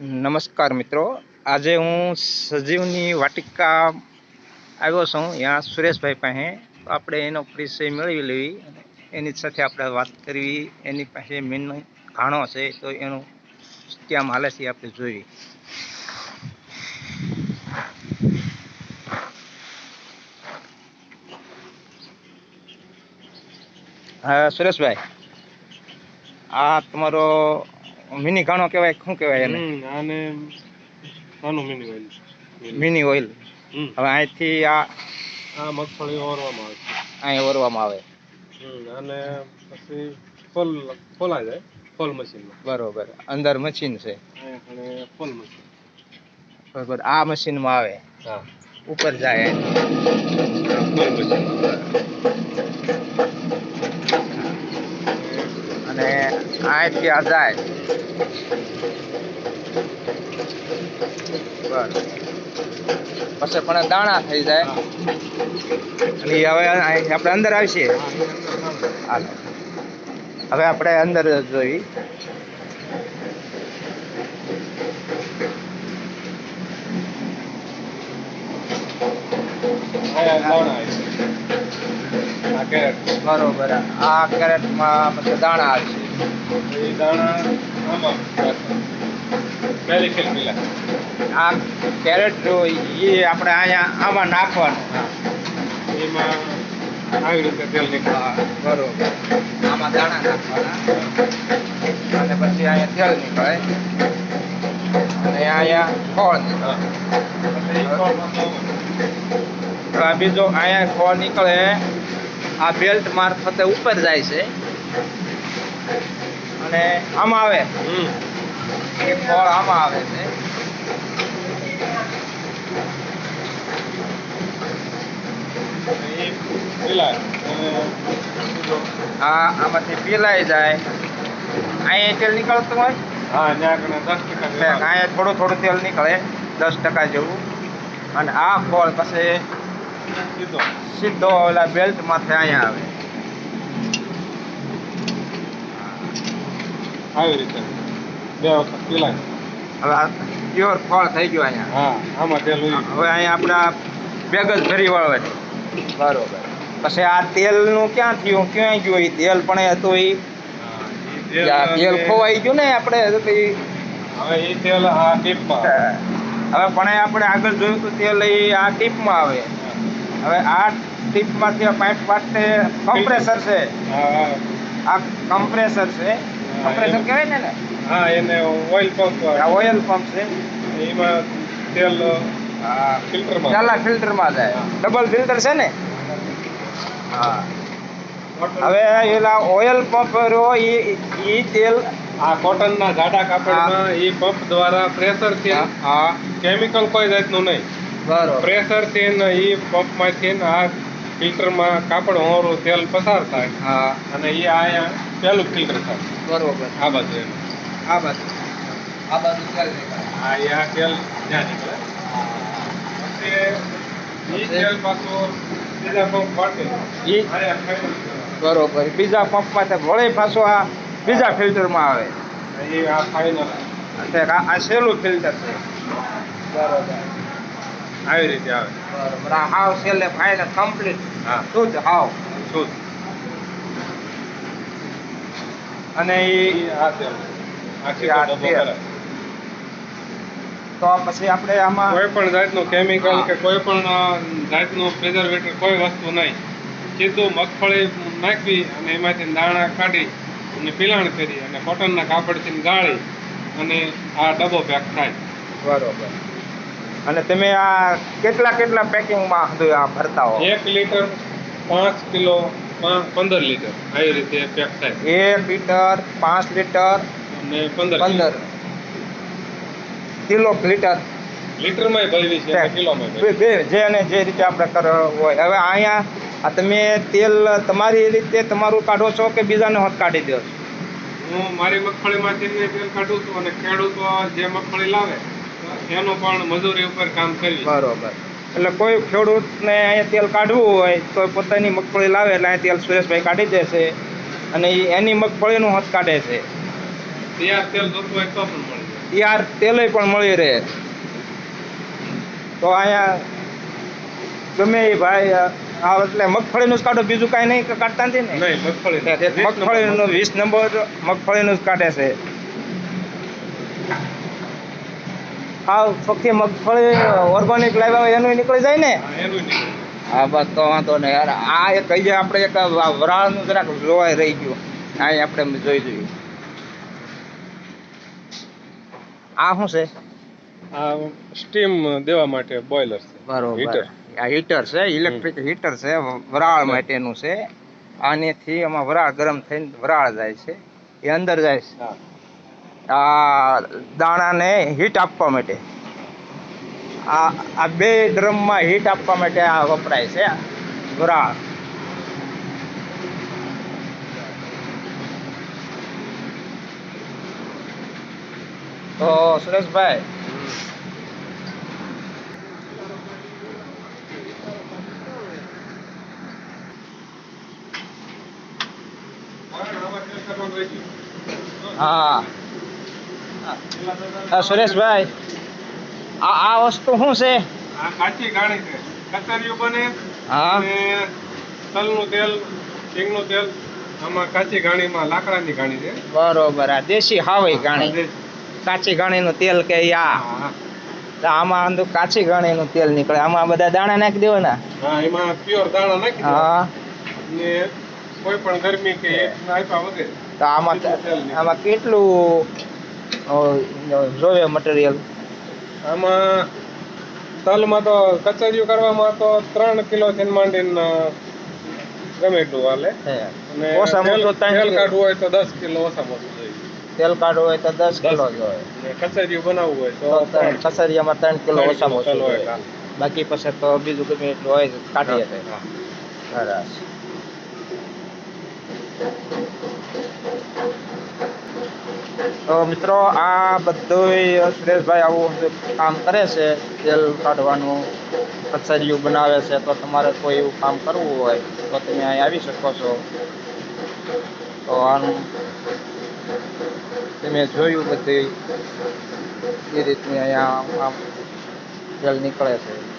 નમસ્કાર મિત્રો. આજે હું સજીવની વાટિકા આવ્યો છું ત્યાં સુરેશભાઈ પાસે. આપણે એનો પરિચય મેળવી લેવી. એની સાથે આપણે વાત કરવી. એની પાસે મેન ઘાણો છે, તો એનું ક્યાં હાલે છે આપણે જોઈ હા, સુરેશભાઈ. આ તમારો મિની ઘાણો કહેવાય શું કહેવાય એને? આને નાનું મિની ઓઇલ મિની ઓઇલ હવે અહીંથી આ આ મગફળી ઓરવામાં આવે અહીં ઓરવામાં આવે. અને પછી ફોલ ફોલાય જાય ફોલ મશીનમાં. બરોબર. અંદર મશીન છે. અને ફોલ મશીન. બરોબર. આ મશીનમાં આવે. હા. ઉપર જાય. ફોલ મશીન અને અહીંથી કે હજાર પછી પણ દાણા થઈ જાય અને હવે આપણે અંદર આવશે હાલો. હવે આપણે અંદર જોઈ. બરોબર. આ કેરેટમાં દાણા આવશે એ દાણા આમાં પહેલી ખેલ પેલા આ કેરેટ જો એ આપણે અહીંયા આમાં નાખવાનું. એમાં આવી રીતે તેલ નીકળવા બરોબર. આમાં દાણા નાખવાના. અને પછી અહીંયા તેલ નીકળે. અને અહીંયા ખોળ નીકળે. બીજો અહીંયા ખોળ નીકળે. આ બેલ્ટ મારફતે ઉપર જાય છે. અને આમાં આવે. એ ફળ આમાં આવે છે. આ આમાંથી પીલાઈ જાય. અહીંયા તેલ નીકળતું હોય? હા દસ ટકા અહીંયા થોડું થોડું તેલ નીકળે દસ ટકા જેવું. અને આ ખોળ પછી સીધો. ઓલા બેલ્ટ માથે અહીંયા આવે. આવી રીતે. બે વખત પીલાય. હવે આ પ્યોર ફળ થઈ ગયું અહીંયા. હા આમાં તેલ હવે અહીંયા આપણા બેગ જ ભરી વાળવાની બરોબર. પછી આ તેલનું ક્યાં થયું? ક્યાં ગયું? એ તેલ પણ એ હતું એ તેલ ખોવાઈ ગયું ને આપણે હવે એ તેલ આ ટીપમાં હવે પણ આપણે આગળ જોયું તો તેલ એ આ ટીપમાં આવે. હવે આ ટીપમાંથી પાઇપ માટે કમ્પ્રેસર છે. હા આ કમ્પ્રેસર છે. કમ્પ્રેસર કહેવાય ને હા એને ઓઇલ પંપ આ ઓઇલ પંપ છે. એમાં તેલ આ ફિલ્ટરમાં. ચાલા ફિલ્ટરમાં જાય. ડબલ ફિલ્ટર છે ને? હા. હવે એલા ઓઇલ પંપ રહ્યો એ એ તેલ આ કોટનના જાડા કાપડમાં એ પંપ દ્વારા પ્રેશરથી હા. કેમિકલ કોઈ જાતનું નહીં. બરાબર. પ્રેશરથી એ પંપમાંથી ને આ ફિલ્ટરમાં કાપડ હોરું તેલ પસાર થાય. હા. અને એ અહીંયા પહેલું ફિલ્ટર થાય. બરોબર. આ બાજુ એનું. આ બાજુ. આ બાજુ તેલ નીકળે. આ એ આ તેલ ત્યાં નીકળે. પછી ઈ તેલ પાછું બીજા પંપ માટે બરોબર. બીજા પંપમાંથી વળી પાછું આ બીજા ફિલ્ટરમાં આવે. એ આ ફાઇનલ આ આ સહેલું ફિલ્ટર છે. બરોબર. આવી રીતે આવે. બરોબર. આ હાવ છેલ્લે ફાઇનલ કમ્પ્લીટ હા. શુદ્ધ હાવ. શુદ્ધ અને એ તો પછી આપણે આમાં કોઈ પણ જાતનું કેમિકલ કે કોઈ પણ જાતનું પ્રિઝર્વેટર કોઈ વસ્તુ નહીં. સીધું મગફળી નાખવી અને એમાંથી દાણા કાઢી અને પીલાણ કરી અને કોટનના કાપડથી ગાળી અને આ ડબ્બો પેક થાય. બરોબર. અને તમે આ કેટલા કેટલા પેકિંગમાં બધું આ ભરતા હો? એક લીટર પાંચ કિલો પંદર લીટર આવી રીતે પેક થાય. એક લીટર પાંચ લીટર અને પંદર પંદર. Kilo litre. લીટરમાં ભરવી છે કિલોમાં બે જે અને જે રીતે આપણે કર હોય. હવે અહીંયા આ તમે તેલ તમારી રીતે તમારું કાઢો છો કે બીજાને હોત કાઢી દો છો? હું મારી મગફળીમાંથી તેલ કાઢું છું અને ખેડૂતો જે મગફળી લાવે એનું પણ મજૂરી ઉપર કામ કરી બરોબર. એટલે કોઈ ખેડૂતને અહીંયા તેલ કાઢવું હોય તો પોતાની મગફળી લાવે એટલે અહીંયા તેલ સુરેશભાઈ કાઢી દેશે અને એની એની મગફળીનું હથ કાઢે છે. તૈયાર તેલ જોતું હોય તો પણ મળી તૈયાર તેલ તેલય પણ મળી રહે. તો અહીંયા ગમે એ ભાઈ આ એટલે મગફળીનું જ કાઢો બીજું કાંઈ નહીં કાઢતા નથી ને? નહીં મગફળી તે મગફળીનું વીસ નંબર મગફળીનું જ કાઢે છે. હા પક્ષી મગફળી ઓર્ગોનિક લાવ્યા હોય એનું નીકળી જાય ને? હા, બસ તો વાંધો નહીં. યાર આ એક કહીએ આપણે એક વરાળનું જરાક જોવાય રહી ગયું. આ આપણે જોઈ જોઈએ. આ શું છે? આ સ્ટીમ દેવા માટે બોઇલર છે. બરોબર. આ હીટર છે ઇલેક્ટ્રિક હીટર છે વરાળ માટેનું છે. આનેથી આમાં વરાળ ગરમ થઈને વરાળ જાય છે. એ અંદર જાય છે. હા. આ દાણાને હીટ આપવા માટે. આ આ બે ડ્રમમાં હીટ આપવા માટે આ વપરાય છે વરાળ. તો સુરેશભાઈ, હા. હા સુરેશભાઈ આ આ વસ્તુ શું છે? આ કાચી ગાણી છે. કચરિયું બને હા. તલનું તેલ સિંગનું તેલ આમાં કાચી ગાણીમાં લાકડાની ગાણી છે. બરોબર આ દેશી હાવઈ ગાણી કાચી ગાણીનું તેલ કે આ. આમાં અંદર કાચી ગાણીનું તેલ નીકળે. આમાં બધા દાણા નાખી દેવાના? હા એમાં પ્યોર દાણા નાખી હા. ને કોઈ પણ ગરમી કે આપ્યા વગર તો આમાં આમાં કેટલું જોવે મટીરિયલ આમાં તલમાં તો કચરિયું કરવામાં તો ત્રણ કિલો થી માંડીને ગમે એટલું હાલે. અને ઓછામાં તેલ ઓછું તેલ કાઢવું હોય તો દસ કિલો ઓછામાં ઓછું જોઈએ. તેલ કાઢવું હોય તો દસ કિલો જોઈએ કચરિયું બનાવવું હોય તો તો ત્રણ કિલો ઓછામાં ઓછું હોય બાકી પછી તો બીજું ગમે એટલું હોય કાઢીએ તો. સરસ તો મિત્રો, આ બધું સુરેશભાઈ આવું કામ કરે છે, તેલ કાઢવાનું કચેરીયું બનાવે છે, તો તમારે કોઈ એવું કામ કરવું હોય, તો તમે અહીં આવી શકો છો. તો આનું તમે જોયું બધી એ રીતની અહીંયા આમ તેલ નીકળે છે.